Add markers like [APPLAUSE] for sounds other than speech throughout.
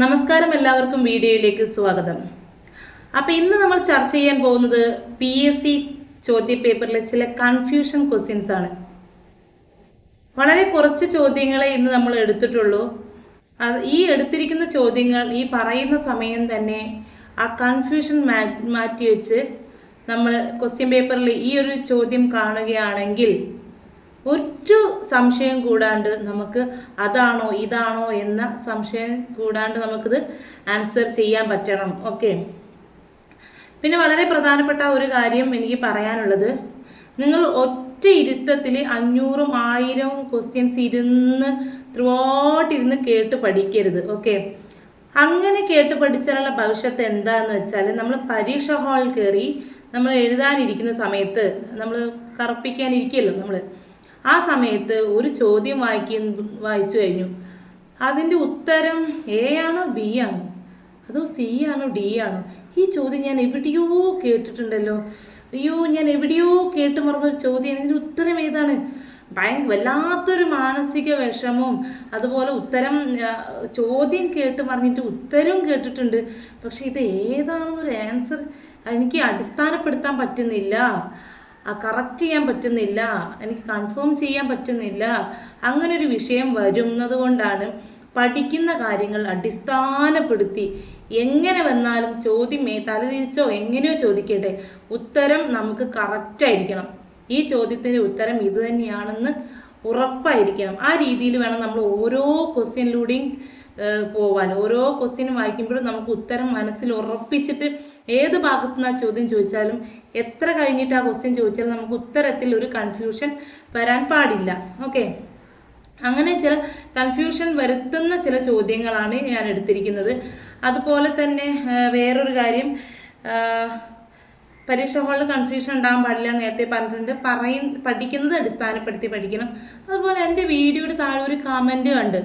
നമസ്കാരം എല്ലാവർക്കും വീഡിയോയിലേക്ക് സ്വാഗതം. അപ്പോൾ ഇന്ന് നമ്മൾ ചർച്ച ചെയ്യാൻ പോകുന്നത് പി എസ് സി ചോദ്യപേപ്പറിലെ ചില കൺഫ്യൂഷൻ ക്വസ്റ്റ്യൻസ് ആണ്. വളരെ കുറച്ച് ചോദ്യങ്ങളെ ഇന്ന് നമ്മൾ എടുത്തിട്ടുള്ളൂ. ഈ എടുത്തിരിക്കുന്ന ചോദ്യങ്ങൾ ഈ പറയുന്ന സമയം തന്നെ ആ കൺഫ്യൂഷൻ മാറ്റി വെച്ച് നമ്മൾ ക്വസ്റ്റ്യൻ പേപ്പറിൽ ഈ ഒരു ചോദ്യം കാണുകയാണെങ്കിൽ ഒരു സംശയം കൂടാണ്ട് നമുക്ക് അതാണോ ഇതാണോ എന്ന സംശയം കൂടാണ്ട് നമുക്കിത് ആൻസർ ചെയ്യാൻ പറ്റണം. ഓക്കെ പിന്നെ വളരെ പ്രധാനപ്പെട്ട ഒരു കാര്യം എനിക്ക് പറയാനുള്ളത്. നിങ്ങൾ ഒറ്റ ഇരുത്തത്തിൽ അഞ്ഞൂറും ആയിരവും ക്വസ്റ്റ്യൻസ് ഇരുന്ന് ത്രൂ ഔട്ട് ഇരുന്ന് കേട്ട് പഠിക്കരുത്. ഓക്കെ അങ്ങനെ കേട്ട് പഠിച്ചാലുള്ള ഭവിഷ്യത്ത് എന്താന്ന് വെച്ചാൽ നമ്മൾ പരീക്ഷ ഹാളിൽ കയറി നമ്മൾ എഴുതാനിരിക്കുന്ന സമയത്ത് നമ്മൾ കറുപ്പിക്കാനിരിക്കുമല്ലോ നമ്മൾ ആ സമയത്ത് ഒരു ചോദ്യം വായിക്ക വായിച്ചു കഴിഞ്ഞു. അതിന്റെ ഉത്തരം എ ആണോ ബി ആണോ? അതോ സി ആണോ ഡി ആണോ? ഈ ചോദ്യം ഞാൻ എവിടെയോ കേട്ടിട്ടുണ്ടല്ലോ. അയ്യോ ഞാൻ എവിടെയോ കേട്ട് മറന്നൊരു ചോദ്യം. ഇതിന്റെ ഉത്തരം ഏതാണ്? ഭയ വല്ലാത്തൊരു മാനസിക വിഷമവും അതുപോലെ ഉത്തരം ചോദ്യം കേട്ട് പറഞ്ഞിട്ട് ഉത്തരവും കേട്ടിട്ടുണ്ട്. പക്ഷെ ഇത് ഏതാണെന്നൊരു ആൻസർ എനിക്ക് അടിസ്ഥാനപ്പെടുത്താൻ പറ്റുന്നില്ല. കറക്റ്റ് ചെയ്യാൻ പറ്റുന്നില്ല. എനിക്ക് കൺഫേം ചെയ്യാൻ പറ്റുന്നില്ല. അങ്ങനെ ഒരു വിഷയം വരുന്നത് കൊണ്ടാണ് പഠിക്കുന്ന കാര്യങ്ങൾ അടിസ്ഥാനപ്പെടുത്തി എങ്ങനെ വന്നാലും ചോദ്യമേ തലതിരിച്ചോ എങ്ങനെയോ ചോദിക്കട്ടെ. ഉത്തരം നമുക്ക് കറക്റ്റായിരിക്കണം ഈ ചോദ്യത്തിന്റെ ഉത്തരം ഇത് തന്നെയാണെന്ന് ഉറപ്പായിരിക്കണം. ആ രീതിയിൽ വേണം നമ്മൾ ഓരോ ക്വസ്റ്റ്യനിലൂടെയും പോവാൻ. ഓരോ ക്വസ്റ്റ്യനും വായിക്കുമ്പോഴും നമുക്ക് ഉത്തരം മനസ്സിൽ ഉറപ്പിച്ചിട്ട് ഏത് ഭാഗത്തു നിന്ന് ആ ചോദ്യം ചോദിച്ചാലും എത്ര കഴിഞ്ഞിട്ട് ആ ക്വസ്റ്റ്യൻ ചോദിച്ചാലും നമുക്ക് ഉത്തരത്തിൽ ഒരു കൺഫ്യൂഷൻ വരാൻ പാടില്ല. ഓക്കെ അങ്ങനെ ചില കൺഫ്യൂഷൻ വരുത്തുന്ന ചില ചോദ്യങ്ങളാണ് ഞാൻ എടുത്തിരിക്കുന്നത്. അതുപോലെ തന്നെ വേറൊരു കാര്യം പരീക്ഷ ഹാളിൽ കൺഫ്യൂഷൻ ഉണ്ടാകാൻ പാടില്ല നേരത്തെ പറഞ്ഞിട്ടുണ്ട്. പറയും പഠിക്കുന്നത് അടിസ്ഥാനപ്പെടുത്തി പഠിക്കണം. അതുപോലെ എന്റെ വീഡിയോയുടെ താഴെ ഒരു കമന്റ് കണ്ട്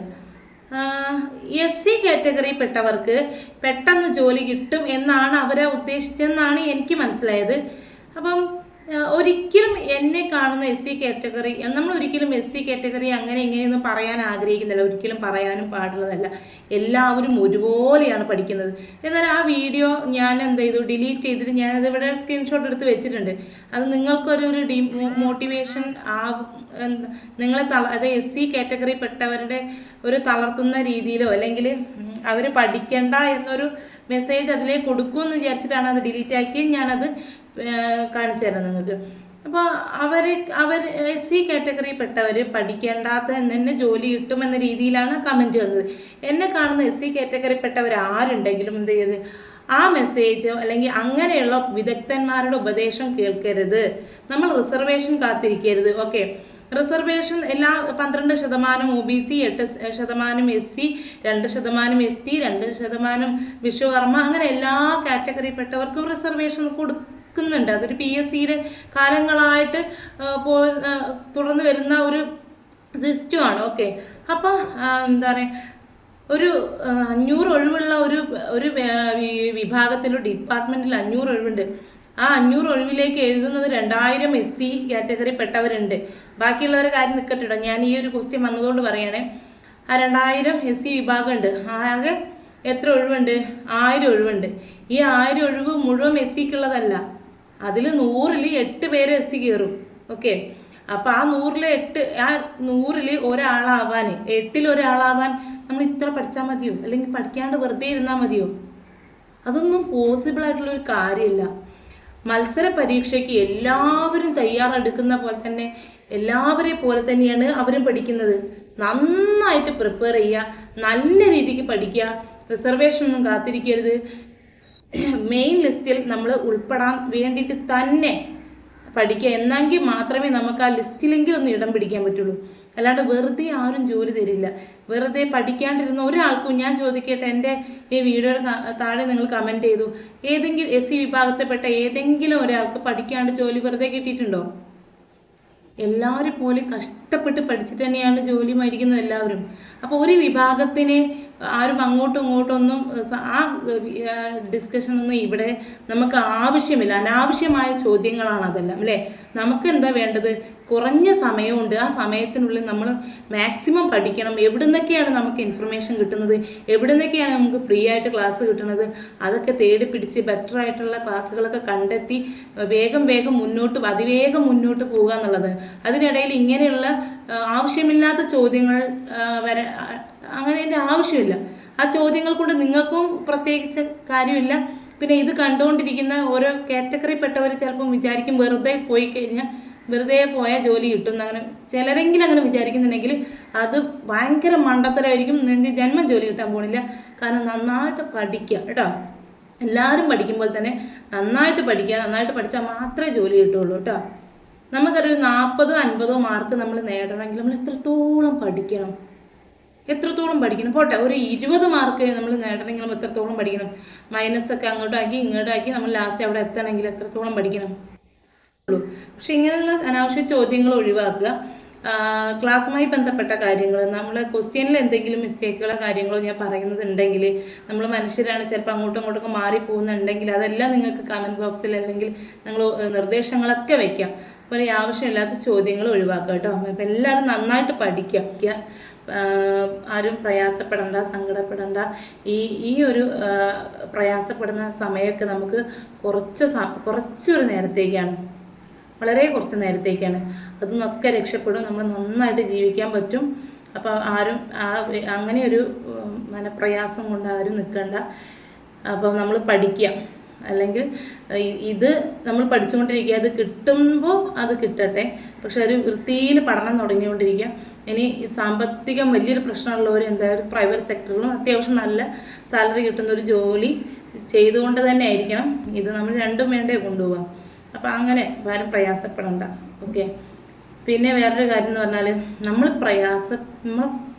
എസ് സി കാറ്റഗറിയിൽപ്പെട്ടവർക്ക് പെട്ടെന്ന് ജോലി കിട്ടും എന്നാണ് അവരെ ഉദ്ദേശിച്ചതെന്നാണ് എനിക്ക് മനസ്സിലായത്. അപ്പം ഒരിക്കലും എന്നെ കാണുന്ന എസ് സി കാറ്റഗറി നമ്മൾ ഒരിക്കലും എസ് സി കാറ്റഗറി അങ്ങനെ ഇങ്ങനെയൊന്നും പറയാൻ ആഗ്രഹിക്കുന്നില്ല. ഒരിക്കലും പറയാനും പാടുള്ളതല്ല. എല്ലാവരും ഒരുപോലെയാണ് പഠിക്കുന്നത്. എന്നാൽ ആ വീഡിയോ ഞാൻ എന്ത് ചെയ്തു? ഡിലീറ്റ് ചെയ്തിട്ട് ഞാനത് ഇവിടെ സ്ക്രീൻഷോട്ട് എടുത്ത് വെച്ചിട്ടുണ്ട്. അത് നിങ്ങൾക്കൊരു ഒരു ഡി മോട്ടിവേഷൻ ആ നിങ്ങളെ തള അത് എസ് സി കാറ്റഗറി പെട്ടവരുടെ ഒരു തളർത്തുന്ന രീതിയിലോ അല്ലെങ്കിൽ അവർ പഠിക്കണ്ട എന്നൊരു മെസ്സേജ് അതിലേക്ക് കൊടുക്കുമെന്ന് വിചാരിച്ചിട്ടാണ് അത് ഡിലീറ്റ് ആക്കി ഞാനത് കാണിച്ചു തരാം നിങ്ങൾക്ക്. അപ്പോൾ അവർ അവർ എസ് സി കാറ്റഗറിയിൽപ്പെട്ടവർ പഠിക്കേണ്ടാത്ത തന്നെ ജോലി കിട്ടുമെന്ന രീതിയിലാണ് കമന്റ് വന്നത്. എന്നെ കാണുന്ന എസ് സി കാറ്റഗറിയിൽപ്പെട്ടവർ ആരുണ്ടെങ്കിലും എന്ത് ചെയ്ത് ആ മെസ്സേജ് അല്ലെങ്കിൽ അങ്ങനെയുള്ള വിദഗ്ധന്മാരുടെ ഉപദേശം കേൾക്കരുത്. നമ്മൾ റിസർവേഷൻ കാത്തിരിക്കരുത്. ഓക്കെ. റിസർവേഷൻ എല്ലാ പന്ത്രണ്ട് ശതമാനം ഒ ബി സി എട്ട് ശതമാനം എസ് സി രണ്ട് ശതമാനം എസ് ടി രണ്ട് ശതമാനം വിശ്വകർമ്മ അങ്ങനെ എല്ലാ കാറ്റഗറിയിൽപ്പെട്ടവർക്കും റിസർവേഷൻ കൊടുക്കുന്നുണ്ട് അതൊരു പി എസ് സിയുടെ കാലങ്ങളായിട്ട് പോ തുടർന്ന് വരുന്ന ഒരു സിസ്റ്റമാണ് ഓക്കെ. അപ്പോൾ എന്താ പറയുക ഒരു അഞ്ഞൂറ് ഒഴിവുള്ള ഒരു ഒരു വിഭാഗത്തിലോ ഡിപ്പാർട്ട്മെന്റിൽ അഞ്ഞൂറ് ഒഴിവുണ്ട്. ആ അഞ്ഞൂറ് ഒഴിവിലേക്ക് എഴുതുന്നത് രണ്ടായിരം എസ് സി കാറ്റഗറിപ്പെട്ടവരുണ്ട് ബാക്കിയുള്ളവരെ കാര്യം നിൽക്കട്ടെ ഞാൻ ഈ ഒരു ക്വസ്റ്റ്യൻ വന്നതുകൊണ്ട് പറയണേ. ആ രണ്ടായിരം എസ് സി വിഭാഗമുണ്ട്. ആകെ എത്ര ഒഴിവുണ്ട്? ആയിരം ഒഴിവുണ്ട്. ഈ ആയിരം ഒഴിവ് മുഴുവൻ എസ് സിക്കുള്ളതല്ല അതിൽ നൂറിൽ എട്ട് പേര് എസ് കയറും ഓക്കെ അപ്പം ആ നൂറിൽ എട്ട് ആ നൂറിൽ ഒരാളാവാൻ എട്ടിൽ ഒരാളാവാൻ നമ്മൾ ഇത്ര പഠിച്ചാൽ മതിയോ? അല്ലെങ്കിൽ പഠിക്കാണ്ട് വെറുതെ ഇരുന്നാൽ മതിയോ? അതൊന്നും പോസിബിൾ ആയിട്ടുള്ള ഒരു കാര്യമില്ല മത്സര പരീക്ഷയ്ക്ക് എല്ലാവരും തയ്യാറെടുക്കുന്ന പോലെ തന്നെ എല്ലാവരെയും പോലെ തന്നെയാണ് അവരും പഠിക്കുന്നത്. നന്നായിട്ട് പ്രിപ്പയർ ചെയ്യുക നല്ല രീതിക്ക് പഠിക്കുക റിസർവേഷൻ ഒന്നും കാത്തിരിക്കരുത്. [CLEARS THROAT] മെയിൻ ലിസ്റ്റിൽ നമ്മൾ ഉൾപ്പെടാൻ വേണ്ടിയിട്ട് തന്നെ പഠിക്കുക. എന്നെങ്കിൽ മാത്രമേ നമുക്ക് ആ ലിസ്റ്റിലെങ്കിലും ഒന്ന് ഇടം പിടിക്കാൻ പറ്റുള്ളൂ. അല്ലാണ്ട് വെറുതെ ആരും ജോലി തരില്ല. വെറുതെ പഠിക്കാണ്ടിരുന്ന ഒരാൾക്കും ഞാൻ ചോദിക്കട്ടെ എന്റെ ഈ വീഡിയോയുടെ താഴെ നിങ്ങൾ കമന്റ് ചെയ്തു. ഏതെങ്കിലും എസ് സി വിഭാഗത്തിൽപ്പെട്ട ഏതെങ്കിലും ഒരാൾക്ക് പഠിക്കാണ്ട് ജോലി വെറുതെ കിട്ടിയിട്ടുണ്ടോ? എല്ലാവരും പോലും കഷ്ടപ്പെട്ട് പഠിച്ചിട്ട് തന്നെയാണ് ജോലി മേടിക്കുന്നത് എല്ലാവരും. അപ്പോൾ ഒരു വിഭാഗത്തിനെ ആരും അങ്ങോട്ടും ഇങ്ങോട്ടും ഒന്നും ആ ഡിസ്കഷനൊന്നും ഇവിടെ നമുക്ക് ആവശ്യമില്ല. അനാവശ്യമായ ചോദ്യങ്ങളാണ് അതെല്ലാം അല്ലേ? നമുക്ക് എന്താ വേണ്ടത്? കുറഞ്ഞ സമയമുണ്ട്. ആ സമയത്തിനുള്ളിൽ നമ്മൾ മാക്സിമം പഠിക്കണം. എവിടെ നിന്നൊക്കെയാണ് നമുക്ക് ഇൻഫർമേഷൻ കിട്ടുന്നത്? എവിടെ നിന്നൊക്കെയാണ് നമുക്ക് ഫ്രീ ആയിട്ട് ക്ലാസ് കിട്ടുന്നത്? അതൊക്കെ തേടി പിടിച്ച് ബെറ്റർ ആയിട്ടുള്ള ക്ലാസ്സുകളൊക്കെ കണ്ടെത്തി വേഗം വേഗം മുന്നോട്ട് അതിവേഗം മുന്നോട്ട് പോകുക എന്നുള്ളത് അതിനിടയിൽ ഇങ്ങനെയുള്ള ആവശ്യമില്ലാത്ത ചോദ്യങ്ങൾ വരെ അങ്ങനെ അതിന്റെ ആവശ്യമില്ല. ആ ചോദ്യങ്ങൾ കൊണ്ട് നിങ്ങൾക്കും പ്രത്യേകിച്ച് കാര്യമില്ല. പിന്നെ ഇത് കണ്ടുകൊണ്ടിരിക്കുന്ന ഓരോ കാറ്റഗറിപ്പെട്ടവർ ചിലപ്പം വിചാരിക്കും വെറുതെ പോയി കഴിഞ്ഞാൽ വെറുതെ പോയാൽ ജോലി കിട്ടും അങ്ങനെ ചിലരെങ്കിലും അങ്ങനെ വിചാരിക്കുന്നുണ്ടെങ്കിൽ അത് ഭയങ്കര മണ്ടത്തരമായിരിക്കും. നിങ്ങൾക്ക് ജന്മം ജോലി കിട്ടാൻ പോണില്ല. കാരണം നന്നായിട്ട് പഠിക്കുക കേട്ടോ. എല്ലാവരും പഠിക്കുമ്പോൾ തന്നെ നന്നായിട്ട് പഠിക്കുക നന്നായിട്ട് പഠിച്ചാൽ മാത്രമേ ജോലി കിട്ടുള്ളൂ കേട്ടോ. നമുക്കറിയാം നാൽപ്പതോ അൻപതോ മാർക്ക് നമ്മൾ നേടണമെങ്കിൽ നമ്മൾ എത്രത്തോളം പഠിക്കണം? എത്രത്തോളം പഠിക്കണം? പോട്ടെ ഒരു ഇരുപത് മാർക്ക് നമ്മൾ നേടണമെങ്കിൽ നമ്മൾ എത്രത്തോളം പഠിക്കണം? മൈനസ് ഒക്കെ അങ്ങോട്ടാക്കി ഇങ്ങോട്ടാക്കി നമ്മൾ ലാസ്റ്റ് അവിടെ എത്തണമെങ്കിൽ എത്രത്തോളം പഠിക്കണം? പക്ഷെ ഇങ്ങനെയുള്ള അനാവശ്യ ചോദ്യങ്ങൾ ഒഴിവാക്കുക. ക്ലാസ്സുമായി ബന്ധപ്പെട്ട കാര്യങ്ങൾ നമ്മൾ ക്വസ്റ്റ്യനിൽ എന്തെങ്കിലും മിസ്റ്റേക്കുകളോ കാര്യങ്ങളോ ഞാൻ പറയുന്നുണ്ടെങ്കിൽ നമ്മൾ മനുഷ്യരാണ് ചിലപ്പോൾ അങ്ങോട്ടും ഇങ്ങോട്ടൊക്കെ മാറിപ്പോകുന്നുണ്ടെങ്കിൽ അതെല്ലാം നിങ്ങൾക്ക് കമന്റ് ബോക്സിൽ അല്ലെങ്കിൽ നിങ്ങൾ നിർദ്ദേശങ്ങളൊക്കെ വെക്കാം. അപ്പോൾ ഈ ആവശ്യമില്ലാത്ത ചോദ്യങ്ങൾ ഒഴിവാക്കുക കേട്ടോ. അപ്പം എല്ലാവരും നന്നായിട്ട് പഠിക്കുക. ആരും പ്രയാസപ്പെടണ്ട സങ്കടപ്പെടണ്ട. ഈ ഈ ഒരു പ്രയാസപ്പെടുന്ന സമയമൊക്കെ നമുക്ക് കുറച്ച് സ കുറച്ചൊരു നേരത്തേക്കാണ്. വളരെ കുറച്ച് നേരത്തേക്കാണ്. അതിൽ നിന്നൊക്കെ രക്ഷപ്പെടും. നമ്മൾ നന്നായിട്ട് ജീവിക്കാൻ പറ്റും. അപ്പോൾ ആരും ആ വെ- അങ്ങനെ ഒരു മനപ്രയാസം കൊണ്ട് ആരും നിൽക്കണ്ട. അപ്പോൾ നമ്മൾ പഠിക്കുക. അല്ലെങ്കിൽ ഇത് നമ്മൾ പഠിച്ചുകൊണ്ടിരിക്കുക അത് കിട്ടുമ്പോൾ അത് കിട്ടട്ടെ. പക്ഷെ ഒരു വൃത്തിയിൽ പഠനം തുടങ്ങിക്കൊണ്ടിരിക്കുക. ഇനി സാമ്പത്തികം വലിയൊരു പ്രശ്നമുള്ളവർ എന്തായാലും പ്രൈവറ്റ് സെക്ടറിലും അത്യാവശ്യം നല്ല സാലറി കിട്ടുന്ന ഒരു ജോലി ചെയ്തുകൊണ്ട് തന്നെ ആയിരിക്കണം. ഇത് നമ്മൾ രണ്ടും വേണ്ടേ കൊണ്ടുപോകാം അപ്പോൾ അങ്ങനെ ആരും പ്രയാസപ്പെടണ്ട. ഓക്കെ? പിന്നെ വേറൊരു കാര്യം എന്ന് പറഞ്ഞാൽ നമ്മൾ പ്രയാസം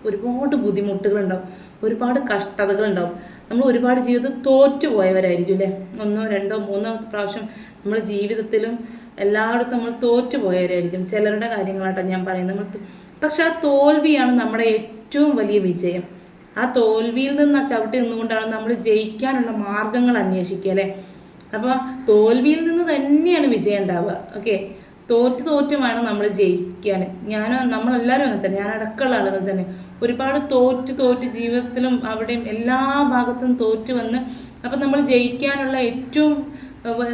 ഒരുപാട് ബുദ്ധിമുട്ടുകളുണ്ടാവും. ഒരുപാട് കഷ്ടതകൾ ഉണ്ടാവും നമ്മൾ ഒരുപാട് ജീവിതത്തിൽ തോറ്റു പോയവരായിരിക്കും അല്ലേ? ഒന്നോ രണ്ടോ മൂന്നോ പ്രാവശ്യം നമ്മൾ ജീവിതത്തിലും എല്ലായിടത്തും നമ്മൾ തോറ്റു പോയവരായിരിക്കും. ചിലരുടെ കാര്യങ്ങളാട്ടോ ഞാൻ പറയുന്നത്. നമ്മൾ പക്ഷെ ആ തോൽവിയാണ് നമ്മുടെ ഏറ്റവും വലിയ വിജയം. ആ തോൽവിയിൽ നിന്ന് ചവിട്ടി നിന്നുകൊണ്ടാണ് നമ്മൾ ജയിക്കാനുള്ള മാർഗങ്ങൾ അന്വേഷിക്കുക അല്ലേ? അപ്പോൾ തോൽവിയിൽ നിന്ന് തന്നെയാണ് വിജയം ഉണ്ടാവുക. ഓക്കെ? തോറ്റ് തോറ്റുമാണ് നമ്മൾ ജയിക്കാൻ. ഞാനോ നമ്മളെല്ലാവരും അങ്ങനെ തന്നെ. ഞാൻ അടക്കമുള്ള ആളുകൾ തന്നെ. ഒരുപാട് തോറ്റ് തോറ്റ് ജീവിതത്തിലും അവിടെയും എല്ലാ ഭാഗത്തും തോറ്റ് വന്ന് അപ്പം നമ്മൾ ജയിക്കാനുള്ള ഏറ്റവും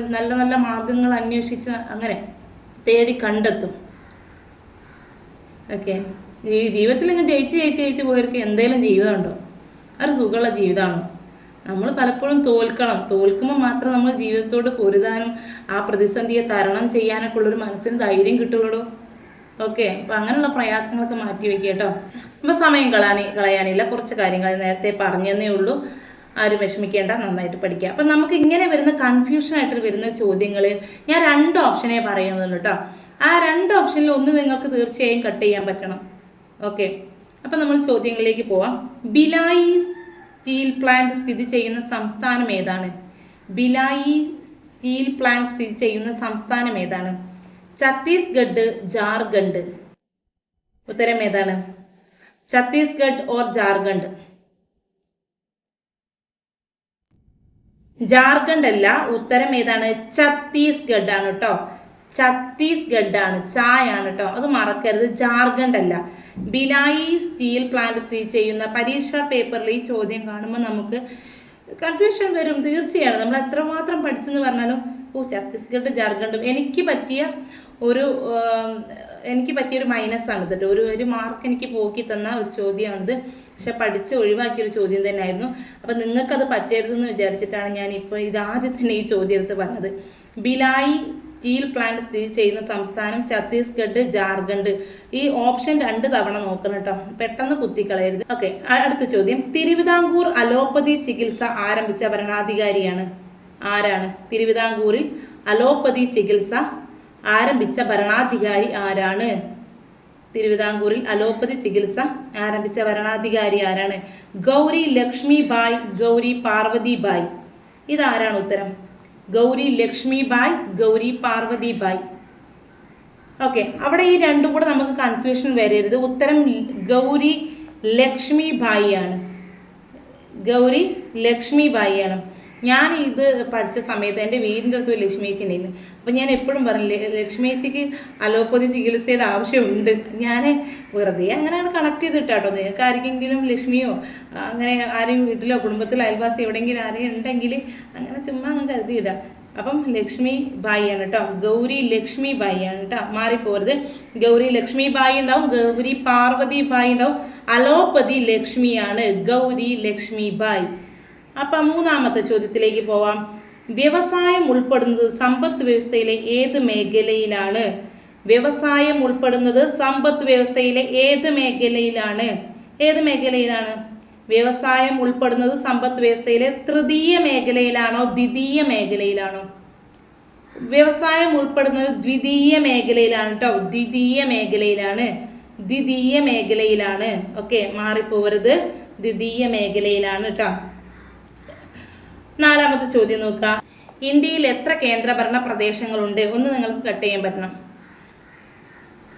നല്ല നല്ല മാർഗങ്ങൾ അന്വേഷിച്ച് അങ്ങനെ തേടി കണ്ടെത്തും. ഓക്കെ. ഈ ജീവിതത്തിൽ ഇങ്ങനെ ജയിച്ച് ജയിച്ച് ജയിച്ച് പോയവർക്ക് എന്തെങ്കിലും ജീവിതമുണ്ടോ? അത് സുഖമുള്ള ജീവിതമാണോ. നമ്മൾ പലപ്പോഴും തോൽക്കണം. തോൽക്കുമ്പോൾ മാത്രം നമ്മൾ ജീവിതത്തോട് പൊരുതാനും ആ പ്രതിസന്ധിയെ തരണം ചെയ്യാനൊക്കെ ഉള്ളൊരു മനസ്സിന് ധൈര്യം കിട്ടുള്ളൂ ഓക്കെ അപ്പോൾ അങ്ങനെയുള്ള പ്രയാസങ്ങളൊക്കെ മാറ്റി വെക്കുക കേട്ടോ. അപ്പോൾ സമയം കളയാനി കളയാനില്ല. കുറച്ച് കാര്യങ്ങൾ നേരത്തെ പറഞ്ഞതേ ഉള്ളൂ. ആരും വിഷമിക്കേണ്ട നന്നായിട്ട് പഠിക്കുക അപ്പം നമുക്ക് ഇങ്ങനെ വരുന്ന കൺഫ്യൂഷൻ ആയിട്ട് വരുന്ന ചോദ്യങ്ങൾ ഞാൻ രണ്ട് ഓപ്ഷനേ പറയുന്നുള്ളൂ കേട്ടോ ആ രണ്ട് ഓപ്ഷനിൽ ഒന്ന് നിങ്ങൾക്ക് തീർച്ചയായും കട്ട് ചെയ്യാൻ പറ്റണം. ഓക്കെ അപ്പം നമ്മൾ ചോദ്യങ്ങളിലേക്ക് പോവാം. ബിലായി സ്റ്റീൽ പ്ലാന്റ് സ്ഥിതി ചെയ്യുന്ന സംസ്ഥാനം ഏതാണ്? ബിലായി സ്റ്റീൽ പ്ലാന്റ് സ്ഥിതി ചെയ്യുന്ന സംസ്ഥാനം ഏതാണ്? ഛത്തീസ്ഗഡ് ജാർഖണ്ഡ്. ഉത്തരം ഏതാണ്? ഛത്തീസ്ഗഡ് ഓർ ജാർഖണ്ഡ്. ജാർഖണ്ഡ് അല്ല ഉത്തരം ഏതാണ്? ഛത്തീസ്ഗഡ് ആണ് കേട്ടോ ഛത്തീസ്ഗഡ് ആണ് ചായ ആണ് കേട്ടോ അത് മറക്കരുത് ജാർഖണ്ഡ് അല്ല. ബിലായി സ്റ്റീൽ പ്ലാന്റ് സ്ഥിതി ചെയ്യുന്ന പരീക്ഷാ പേപ്പറിൽ ഈ ചോദ്യം കാണുമ്പോൾ നമുക്ക് കൺഫ്യൂഷൻ വരും. തീർച്ചയാണ് നമ്മൾ എത്രമാത്രം പഠിച്ചെന്ന് പറഞ്ഞാലും ഓ ഛത്തീസ്ഗഡ് ജാർഖണ്ഡും. എനിക്ക് പറ്റിയ ഒരു എനിക്ക് പറ്റിയൊരു മൈനസ് ആണ് കേട്ടോ ഒരു ഒരു മാർക്ക് എനിക്ക് പോക്കി തന്ന ഒരു ചോദ്യമാണിത്. പക്ഷെ പഠിച്ച് ഒഴിവാക്കിയൊരു ചോദ്യം തന്നെയായിരുന്നു. അപ്പം നിങ്ങൾക്കത് പറ്റരുതെന്ന് വിചാരിച്ചിട്ടാണ് ഞാൻ ഇപ്പോൾ ഇത് ആദ്യം തന്നെ ഈ ചോദ്യം എടുത്ത് പറഞ്ഞത്. ബിലായി സ്റ്റീൽ പ്ലാന്റ് സ്ഥിതി ചെയ്യുന്ന സംസ്ഥാനം ഛത്തീസ്ഗഡ് ജാർഖണ്ഡ്. ഈ ഓപ്ഷൻ രണ്ട് തവണ നോക്കണം കേട്ടോ പെട്ടെന്ന് കുത്തിക്കളയരുത്. ഓക്കെ അടുത്ത ചോദ്യം. തിരുവിതാംകൂർ അലോപ്പതി ചികിത്സ ആരംഭിച്ച ഭരണാധികാരിയാണ്. ആരാണ്? തിരുവിതാംകൂറിൽ അലോപ്പതി ചികിത്സ ആരംഭിച്ച ഭരണാധികാരി ആരാണ്? തിരുവിതാംകൂറിൽ അലോപ്പതി ചികിത്സ ആരംഭിച്ച ഭരണാധികാരി ആരാണ്? ഗൗരി ലക്ഷ്മി ബായ് ഗൗരി പാർവതി ബായ് ഇതാരാണ് ഉത്തരം? ഗൗരി ലക്ഷ്മി ബായ് ഗൗരി പാർവതി ബായ് ഓക്കെ അവിടെ ഈ രണ്ടും കൂടെ നമുക്ക് കൺഫ്യൂഷൻ വരരുത്. ഉത്തരം ഗൗരി ലക്ഷ്മി ബായി ആണ് ഗൗരി ലക്ഷ്മി ബായി ആണ് ഞാൻ ഇത് പഠിച്ച സമയത്ത് എന്റെ വീടിന്റെ അടുത്ത് ലക്ഷ്മി ചേച്ചി ഉണ്ടായിരുന്നു. അപ്പം ഞാൻ എപ്പോഴും പറഞ്ഞില്ലേ ലക്ഷ്മി ചേച്ചിക്ക് അലോപ്പതി ചികിത്സയുടെ ആവശ്യമുണ്ട്. ഞാൻ വെറുതെ അങ്ങനെയാണ് കണക്ട് ചെയ്തിട്ട് കേട്ടോ നിങ്ങൾക്ക് ആർക്കെങ്കിലും ലക്ഷ്മിയോ അങ്ങനെ ആരെയും വീട്ടിലോ കുടുംബത്തിലോ അയൽവാസി എവിടെയെങ്കിലും ആരെയും ഉണ്ടെങ്കിൽ അങ്ങനെ ചുമ്മാ അങ്ങ് കരുതിയിടാം. അപ്പം ലക്ഷ്മി ബായി ആണ് കേട്ടോ ഗൗരി ലക്ഷ്മി ബായി ആണ് കേട്ടോ മാറിപ്പോരുത്. ഗൗരി ലക്ഷ്മി ബായി ഉണ്ടാവും. ഗൗരി പാർവതി ബായി ഉണ്ടാവും. അലോപ്പതി ലക്ഷ്മിയാണ് ഗൗരി ലക്ഷ്മി ബായി. അപ്പം മൂന്നാമത്തെ ചോദ്യത്തിലേക്ക് പോവാം. വ്യവസായം ഉൾപ്പെടുന്നത് സമ്പദ് വ്യവസ്ഥയിലെ ഏത് മേഖലയിലാണ്? വ്യവസായം ഉൾപ്പെടുന്നത് സമ്പദ് വ്യവസ്ഥയിലെ ഏത് മേഖലയിലാണ്? ഏത് മേഖലയിലാണ്? വ്യവസായം ഉൾപ്പെടുന്നത് സമ്പദ് വ്യവസ്ഥയിലെ തൃതീയ മേഖലയിലാണോ ദ്വിതീയ മേഖലയിലാണോ? വ്യവസായം ഉൾപ്പെടുന്നത് ദ്വിതീയ മേഖലയിലാണ് കേട്ടോ ദ്വിതീയ മേഖലയിലാണ്. ദ്വിതീയ മേഖലയിലാണ്. ഓക്കെ മാറിപ്പോവരുത്. ദ്വിതീയ മേഖലയിലാണ് കേട്ടോ നാലാമത്തെ ചോദ്യം നോക്കുക. ഇന്ത്യയിൽ എത്ര കേന്ദ്രഭരണ പ്രദേശങ്ങളുണ്ട്? ഒന്ന് നിങ്ങൾക്ക് കട്ട് ചെയ്യാൻ പറ്റണം.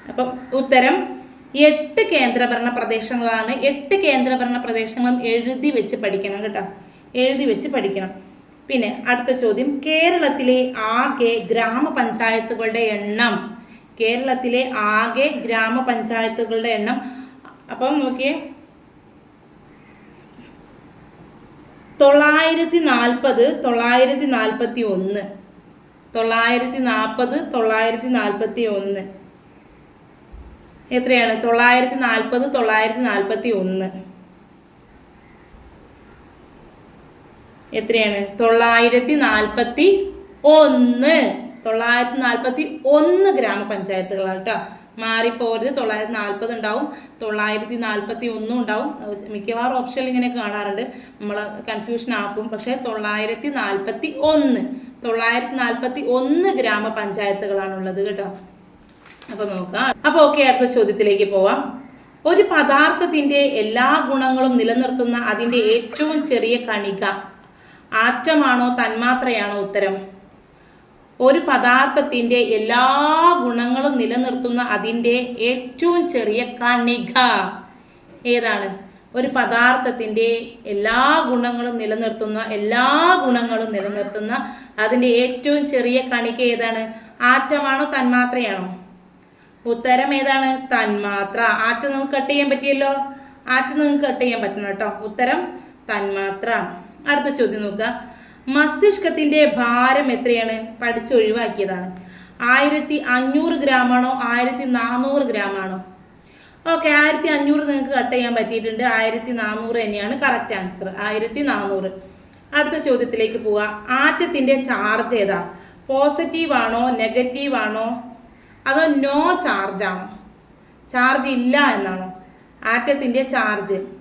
അപ്പം ഉത്തരം എട്ട് കേന്ദ്രഭരണ പ്രദേശങ്ങളാണ്. എട്ട് കേന്ദ്രഭരണ പ്രദേശങ്ങളും എഴുതി വെച്ച് പഠിക്കണം കേട്ടോ. എഴുതി വെച്ച് പഠിക്കണം. പിന്നെ അടുത്ത ചോദ്യം കേരളത്തിലെ ആകെ ഗ്രാമപഞ്ചായത്തുകളുടെ എണ്ണം. കേരളത്തിലെ ആകെ ഗ്രാമപഞ്ചായത്തുകളുടെ എണ്ണം. അപ്പം നോക്കിയേ തൊള്ളായിരത്തി നാൽപ്പത് തൊള്ളായിരത്തി നാൽപ്പത്തി ഒന്ന് തൊള്ളായിരത്തി നാൽപ്പത് തൊള്ളായിരത്തി നാൽപ്പത്തി ഒന്ന് എത്രയാണ്? തൊള്ളായിരത്തി നാൽപ്പത് തൊള്ളായിരത്തി നാൽപ്പത്തി ഒന്ന് എത്രയാണ്? തൊള്ളായിരത്തി നാൽപ്പത്തി ഒന്ന് തൊള്ളായിരത്തി നാൽപ്പത്തി ഒന്ന് ഗ്രാമപഞ്ചായത്തുകളാണ് കേട്ടോ. മാറിപ്പോരുത്. തൊള്ളായിരത്തി നാൽപ്പത് ഉണ്ടാവും. തൊള്ളായിരത്തി നാൽപ്പത്തി ഒന്നും ഉണ്ടാവും. മിക്കവാറും ഓപ്ഷനിൽ ഇങ്ങനെ കാണാറുണ്ട്. നമ്മൾ കൺഫ്യൂഷൻ ആക്കും. പക്ഷേ തൊള്ളായിരത്തി നാൽപ്പത്തി ഒന്ന്. തൊള്ളായിരത്തി നാൽപ്പത്തി ഒന്ന് ഗ്രാമപഞ്ചായത്തുകളാണുള്ളത് കേട്ടോ. അപ്പോൾ നോക്കാം. അപ്പോൾ ഓക്കെ അടുത്ത ചോദ്യത്തിലേക്ക് പോവാം. ഒരു പദാർത്ഥത്തിന്റെ എല്ലാ ഗുണങ്ങളും നിലനിർത്തുന്ന അതിന്റെ ഏറ്റവും ചെറിയ കണിക ആറ്റമാണോ തന്മാത്രയാണോ ഉത്തരം? ഒരു പദാർത്ഥത്തിന്റെ എല്ലാ ഗുണങ്ങളും നിലനിർത്തുന്ന അതിന്റെ ഏറ്റവും ചെറിയ കണിക. ഏതാണ്? ഒരു പദാർത്ഥത്തിന്റെ എല്ലാ ഗുണങ്ങളും നിലനിർത്തുന്ന എല്ലാ ഗുണങ്ങളും നിലനിർത്തുന്ന അതിന്റെ ഏറ്റവും ചെറിയ കണിക ഏതാണ്? ആറ്റമാണോ തന്മാത്രയാണോ? ഉത്തരം ഏതാണ്? തന്മാത്ര. ആറ്റം നമുക്ക് കട്ട് ചെയ്യാൻ പറ്റിയല്ലോ? ആറ്റം നിങ്ങൾക്ക് കട്ട് ചെയ്യാൻ പറ്റണം കേട്ടോ. ഉത്തരം തന്മാത്ര. അടുത്ത ചോദ്യം നോക്കുക. മസ്തിഷ്കത്തിന്റെ ഭാരം എത്രയാണ്? പഠിച്ചൊഴിവാക്കിയതാണ് ആയിരത്തി അഞ്ഞൂറ് ആണോ ആയിരത്തി നാനൂറ് ആണോ ഓക്കെ ആയിരത്തി അഞ്ഞൂറ് നിങ്ങൾക്ക് കട്ട് ചെയ്യാൻ പറ്റിയിട്ടുണ്ട്. ആയിരത്തി നാനൂറ് തന്നെയാണ് കറക്റ്റ് ആൻസർ ആയിരത്തി നാനൂറ്. അടുത്ത ചോദ്യത്തിലേക്ക് പോവുക ആറ്റത്തിന്റെ ചാർജ് ഏതാ? പോസിറ്റീവ് ആണോ? നെഗറ്റീവ് ആണോ? അതോ നോ ചാർജ് ആണോ? ചാർജ് ഇല്ല എന്നാണോ? ആറ്റത്തിന്റെ ചാർജ്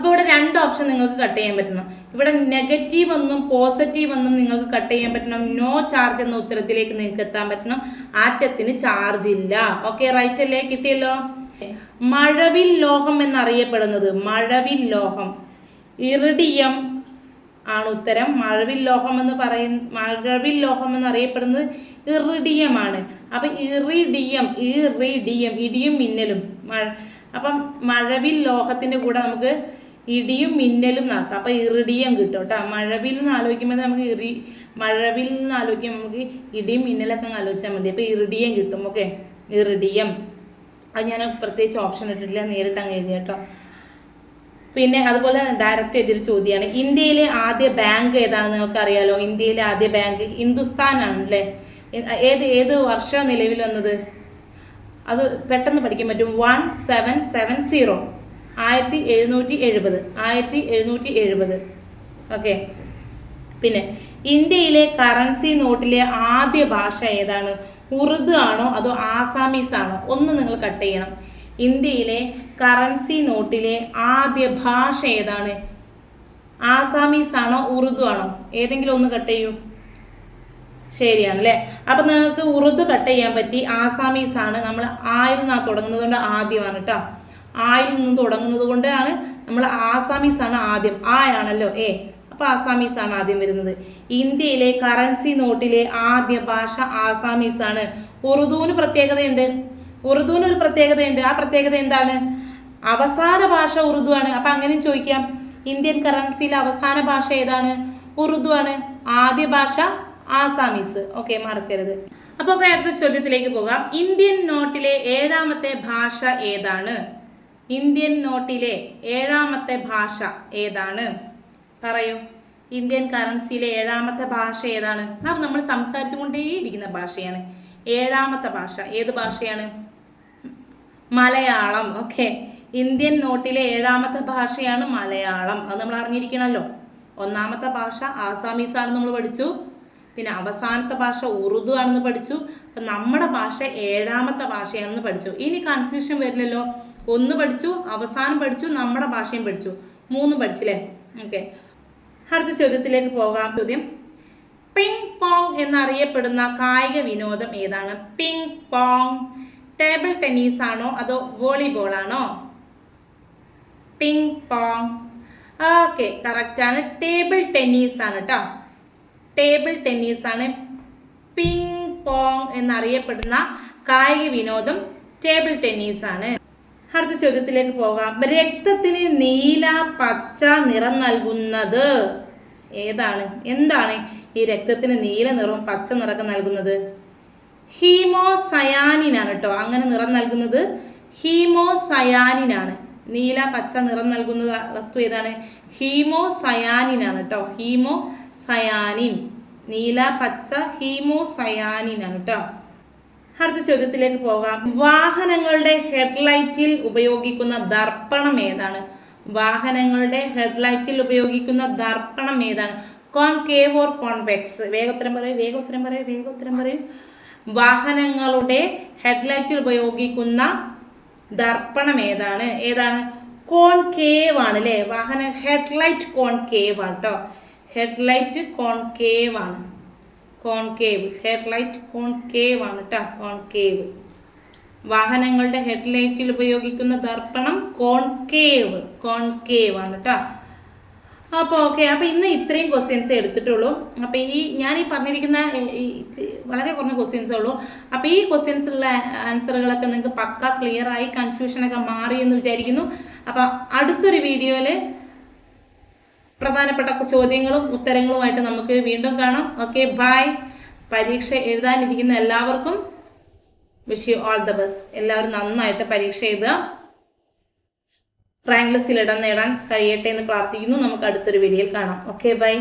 അപ്പോൾ ഇവിടെ രണ്ട് ഓപ്ഷൻ നിങ്ങൾക്ക് കട്ട് ചെയ്യാൻ പറ്റണം ഇവിടെ നെഗറ്റീവ് ഒന്നും പോസിറ്റീവ് ഒന്നും നിങ്ങൾക്ക് കട്ട് ചെയ്യാൻ പറ്റണം നോ ചാർജ് എന്ന ഉത്തരത്തിലേക്ക് നിങ്ങൾക്ക് എത്താൻ പറ്റണം ആറ്റത്തിന് ചാർജ് ഇല്ല. ഓക്കെ റൈറ്റ് അല്ലേ? കിട്ടിയല്ലോ? മഴവിൽ ലോഹം എന്നറിയപ്പെടുന്നത്. മഴവിൽ ലോഹം. ഇറിഡിയം ആണ് ഉത്തരം. മഴവിൽ ലോഹം എന്ന് പറയുന്ന മഴവിൽ ലോഹം എന്നറിയപ്പെടുന്നത് ഇറിഡിയം ആണ്. അപ്പൊ ഇറിഡിയം ഇറിഡിയം ഇടിയും മിന്നലും. മഴ അപ്പം മഴവിൽ ലോഹത്തിന്റെ കൂടെ നമുക്ക് ഇടിയും മിന്നലും നടക്കുക അപ്പോൾ ഇറിഡിയം കിട്ടും കേട്ടോ. മഴവിൽ എന്ന് ആലോചിക്കുമ്പോൾ നമുക്ക് ഇറി മഴവിൽ എന്ന് ആലോചിക്കുമ്പോൾ നമുക്ക് ഇടിയും മിന്നലൊക്കെ ആലോചിച്ചാൽ മതി. അപ്പോൾ ഇറിഡിയം കിട്ടും ഓക്കെ ഇറിഡിയം അത് ഞാൻ പ്രത്യേകിച്ച് ഓപ്ഷൻ ഇട്ടിട്ടില്ല നേരിട്ട് അങ്ങ് എഴുതി കേട്ടോ. പിന്നെ അതുപോലെ ഡയറക്റ്റ് ചെയ്തൊരു ചോദ്യമാണ് ഇന്ത്യയിലെ ആദ്യ ബാങ്ക് ഏതാണെന്ന് നിങ്ങൾക്ക് അറിയാലോ ഇന്ത്യയിലെ ആദ്യ ബാങ്ക് ഹിന്ദുസ്ഥാൻ ആണല്ലേ ഏത് ഏത് വർഷം നിലവിൽ വന്നത്? അത് പെട്ടെന്ന് പഠിക്കാൻ പറ്റും. വൺ സെവൻ സെവൻ സീറോ ആയിരത്തി എഴുന്നൂറ്റി എഴുപത് ആയിരത്തി എഴുന്നൂറ്റി എഴുപത് ഓക്കെ. പിന്നെ ഇന്ത്യയിലെ കറൻസി നോട്ടിലെ ആദ്യ ഭാഷ ഏതാണ്? ഉറുദു ആണോ അതോ ആസാമീസ് ആണോ? ഒന്ന് നിങ്ങൾ കട്ട് ചെയ്യണം. ഇന്ത്യയിലെ കറൻസി നോട്ടിലെ ആദ്യ ഭാഷ ഏതാണ്? ആസാമീസ് ആണോ ഉറുദു ആണോ? ഏതെങ്കിലും ഒന്ന് കട്ട് ചെയ്യൂ. ശരിയാണ് അല്ലേ അപ്പം നിങ്ങൾക്ക് ഉറുദു കട്ട് ചെയ്യാൻ പറ്റി ആസാമീസ് ആണ്. നമ്മൾ ആയിരുന്നാ തുടങ്ങുന്നത് കൊണ്ട് ആദ്യമാണ് കേട്ടോ ആയിൽ നിന്ന് തുടങ്ങുന്നത് കൊണ്ടാണ് നമ്മൾ ആസാമീസ് ആണ് ആദ്യം. ആയാണല്ലോ ഏ അപ്പോൾ ആസാമീസ് ആണ് ആദ്യം വരുന്നത്. ഇന്ത്യയിലെ കറൻസി നോട്ടിലെ ആദ്യ ഭാഷ ആസാമീസ് ആണ് ഉറുദുവിന് പ്രത്യേകതയുണ്ട്. ഉറുദുവിന് ഒരു പ്രത്യേകതയുണ്ട്. ആ പ്രത്യേകത എന്താണ്? അവസാന ഭാഷ ഉറുദു ആണ്. അപ്പം അങ്ങനെ ചോദിക്കാം. ഇന്ത്യൻ കറൻസിയിലെ അവസാന ഭാഷ ഏതാണ്? ഉറുദു ആണ്. ആദ്യ ഭാഷ ആസാമീസ്. ഓക്കെ മറക്കരുത്. അപ്പോൾ അടുത്ത ചോദ്യത്തിലേക്ക് പോകാം. ഇന്ത്യൻ നോട്ടിലെ ഏഴാമത്തെ ഭാഷ ഏതാണ്? ഇന്ത്യൻ നോട്ടിലെ ഏഴാമത്തെ ഭാഷ ഏതാണ്? പറയൂ. ഇന്ത്യൻ കറൻസിയിലെ ഏഴാമത്തെ ഭാഷ ഏതാണ്? അത് നമ്മൾ സംസാരിച്ചു കൊണ്ടേയിരിക്കുന്ന ഭാഷയാണ്. ഏഴാമത്തെ ഭാഷ. ഏത് ഭാഷയാണ്? മലയാളം. ഓക്കെ. ഇന്ത്യൻ നോട്ടിലെ ഏഴാമത്തെ ഭാഷയാണ് മലയാളം. അത് നമ്മൾ അറിഞ്ഞിരിക്കണമല്ലോ ഒന്നാമത്തെ ഭാഷ ആസാമീസ് ആണെന്ന് നമ്മൾ പഠിച്ചു. പിന്നെ അവസാനത്തെ ഭാഷ ഉറുദു ആണെന്ന് പഠിച്ചു. അപ്പം നമ്മുടെ ഭാഷ ഏഴാമത്തെ ഭാഷയാണെന്ന് പഠിച്ചു. ഇനി കൺഫ്യൂഷൻ വരില്ലല്ലോ. ഒന്ന് പഠിച്ചു അവസാനം പഠിച്ചു നമ്മുടെ ഭാഷയും പഠിച്ചു. മൂന്ന് പഠിച്ചില്ലേ? ഓക്കെ. അടുത്ത ചോദ്യത്തിലേക്ക് പോകാം. ചോദ്യം. പിങ് പോങ് എന്നറിയപ്പെടുന്ന കായിക വിനോദം ഏതാണ്? Ping pong. ടേബിൾ ടെന്നീസ് ആണോ അതോ വോളിബോൾ ആണോ പിങ് പോങ്. ഓക്കെ കറക്റ്റാണ്. ടേബിൾ ടെന്നീസ് ആണ് കേട്ടോ ടേബിൾ ടെന്നീസ് ആണ് പിങ് പോങ് എന്നറിയപ്പെടുന്ന കായിക വിനോദം ടേബിൾ ടെന്നീസ് ആണ് അടുത്ത ചോദ്യത്തിലേക്ക് പോകാം. രക്തത്തിന് നീല പച്ച നിറം നൽകുന്നത് ഏതാണ്? എന്താണ് ഈ രക്തത്തിന് നീല നിറം പച്ച നിറം നൽകുന്നത്? ഹീമോസയാനിനാണ് കേട്ടോ. അങ്ങനെ നിറം നൽകുന്നത് ഹീമോസയാനിനാണ്. നീല പച്ച നിറം നൽകുന്ന വസ്തു ഏതാണ്? ഹീമോസയാനിനാണ് കേട്ടോ. ഹീമോസയാനിൻ. നീല പച്ച ഹീമോസയാനിനാണ് കേട്ടോ. അടുത്ത ചോദ്യത്തിലേക്ക് പോകാം. വാഹനങ്ങളുടെ ഹെഡ്ലൈറ്റിൽ ഉപയോഗിക്കുന്ന ദർപ്പണം ഏതാണ്? വാഹനങ്ങളുടെ ഹെഡ്ലൈറ്റിൽ ഉപയോഗിക്കുന്ന ദർപ്പണം ഏതാണ്? കോൺകേവ് ഓർ കോൺവെക്സ് വേഗോത്തരം പറയും വേഗോത്തരം പറയും വേഗോത്തരം പറയും. വാഹനങ്ങളുടെ ഹെഡ്ലൈറ്റിൽ ഉപയോഗിക്കുന്ന ദർപ്പണം ഏതാണ്? ഏതാണ്? കോൺകേവ് ആണ് അല്ലേ? വാഹന ഹെഡ്ലൈറ്റ് കോൺകേവ് ആണ് കേട്ടോ ഹെഡ്ലൈറ്റ് കോൺകേവ് ആണ്. കോൺകേവ്. ഹെഡ്ലൈറ്റ് കോൺകേവ് ആണ് കേട്ടോ കോൺകേവ്. വാഹനങ്ങളുടെ ഹെഡ്ലൈറ്റിൽ ഉപയോഗിക്കുന്ന ദർപ്പണം കോൺകേവ് കോൺകേവ് ആണ് കേട്ടോ അപ്പോൾ ഓക്കെ അപ്പോൾ ഇന്ന് ഇത്രയും ക്വസ്റ്റ്യൻസ് എടുത്തിട്ടുള്ളൂ. അപ്പോൾ ഈ ഞാൻ ഈ പറഞ്ഞിരിക്കുന്ന വളരെ കുറഞ്ഞ ക്വസ്റ്റ്യൻസേ ഉള്ളൂ. അപ്പോൾ ഈ ക്വസ്റ്റ്യൻസിലുള്ള ആൻസറുകളൊക്കെ നിങ്ങൾക്ക് പക്ക ക്ലിയർ ആയി കൺഫ്യൂഷനൊക്കെ മാറി എന്ന് വിചാരിക്കുന്നു. അപ്പോൾ അടുത്തൊരു വീഡിയോയിൽ പ്രധാനപ്പെട്ട ചോദ്യങ്ങളും ഉത്തരങ്ങളുമായിട്ട് നമുക്ക് വീണ്ടും കാണാം. ഓക്കെ ബായ് പരീക്ഷ എഴുതാനിരിക്കുന്ന എല്ലാവർക്കും wish you all the best എല്ലാവരും നന്നായിട്ട് പരീക്ഷ എഴുതുക. റാങ്ക് ലിസ്റ്റിൽ ഇടം നേടാൻ കഴിയട്ടെ എന്ന് പ്രാർത്ഥിക്കുന്നു. നമുക്ക് അടുത്തൊരു വീഡിയോയിൽ കാണാം. Okay bye